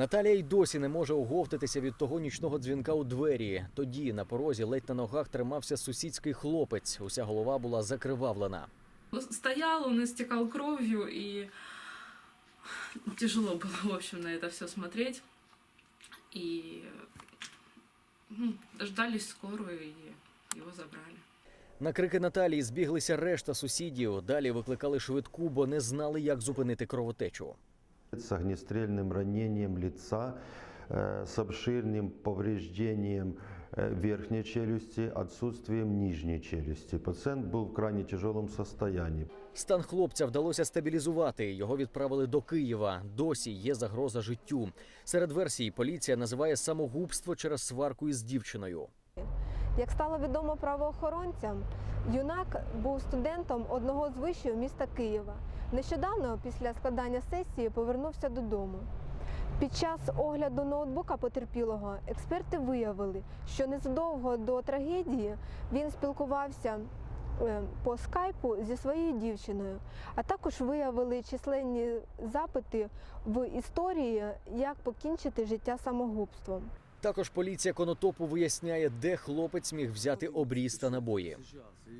Наталія й досі не може оговтатися від того нічного дзвінка у двері. Тоді на порозі ледь на ногах тримався сусідський хлопець. Уся голова була закривавлена. Стоял, он истекал кровью, и тяжело было, в общем, на это все смотреть. И ну, дождались скорую, и его забрали. На крики Наталії збіглися решта сусідів. Далі викликали швидку, бо не знали, як зупинити кровотечу с огнестрельным ранением лица, э, с обширным повреждением э, верхней челюсти, отсутствием нижней челюсти. Пациент был в крайне тяжелом состоянии. Стан хлопця вдалося стабілізувати. Його відправили до Києва. Досі є загроза життю. Серед версій поліція називає самогубство через сварку із дівчиною. Як стало відомо правоохоронцям, юнак був студентом одного з вишів міста Києва. Нещодавно, після складання сесії, повернувся додому. Під час огляду ноутбука потерпілого експерти виявили, що незадовго до трагедії він спілкувався е, по скайпу зі своєю дівчиною, а також виявили численні запити в історії, як покінчити життя самогубством. Також поліція Конотопу виясняє, де хлопець міг взяти обріз та набої.